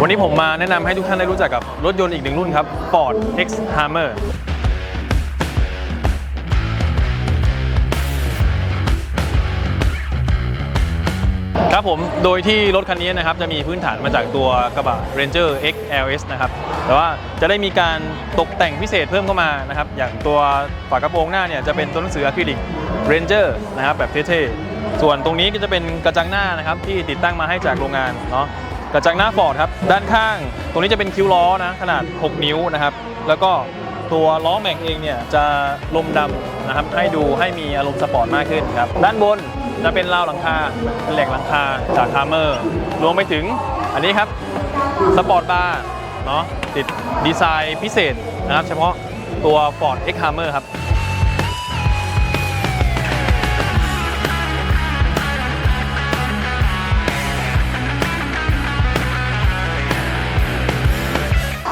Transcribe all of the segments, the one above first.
วันนี้ผมมาแนะนำให้ทุกท่านได้รู้จักกับรถยนต์อีกหนึ่งรุ่นครับ Ford X Hammer ครับผม โดยที่รถคันนี้นะครับ จะมีพื้นฐานมาจากตัวกระบะ Ranger X LS นะครับ แต่ว่าจะได้มีการตกแต่งพิเศษเพิ่มเข้ามานะครับ อย่างตัวฝากระโปรงหน้าเนี่ยจะเป็นตัวหนังสืออะคริลิก Ranger นะครับแบบเท่ๆ ส่วนตรงนี้ก็จะเป็นกระจังหน้านะครับที่ติดตั้งมาให้จากโรงงานเนาะ กระจังหน้าฟอร์ดครับด้านข้าง ตรงนี้จะเป็นคิ้วล้อนะขนาด 6 นิ้วนะครับ แล้วก็ตัวล้อแม็กเองเนี่ยจะลมดำนะครับให้ดูให้มีอารมณ์สปอร์ตมากขึ้นครับด้านบนจะเป็นราวหลังคาเป็นแหลกหลังคาจากฮาร์เมอร์รวมไปถึงอันนี้ครับสปอร์ตบาร์เนาะติดดีไซน์พิเศษนะครับเฉพาะตัว Ford X Hammer ครับ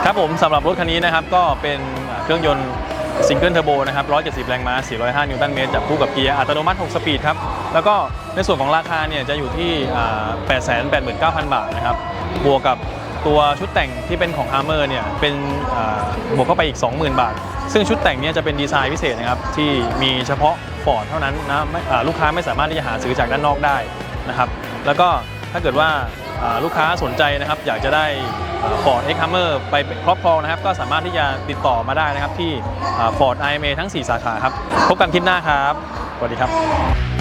ครับผมสำหรับรถคันนี้นะครับก็เป็นเครื่องยนต์ซิงเกิลเทอร์โบนะครับ 170 แรงม้า 405 นิวตันเมตรจับคู่กับเกียร์อัตโนมัติ 6 สปีดครับ แล้วก็ในส่วนของราคาเนี่ยจะอยู่ที่ 889,000 บาทนะครับ บวกกับตัวชุดแต่งที่เป็นของ Hammer เนี่ยเป็นบวกเข้าไปอีก 20,000 บาท ซึ่งชุดแต่งนี่ยจะเป็นดีไซน์พิเศษนะครับ ที่มีเฉพาะ Ford เท่านั้นนะลูกค้าไม่สามารถที่จะหาซื้อจากด้านนอกได้นะครับ แล้วก็ถ้าเกิดว่า ลูกค้าสนใจนะครับ อยากจะได้ฟอร์ดเอ็กฮัมเมอร์ไปครอบครองนะครับ ก็สามารถที่จะติดต่อมาได้นะครับที่ฟอร์ดไอเอทั้ง 4 สาขาครับ พบกันคลิปหน้าครับ สวัสดีครับ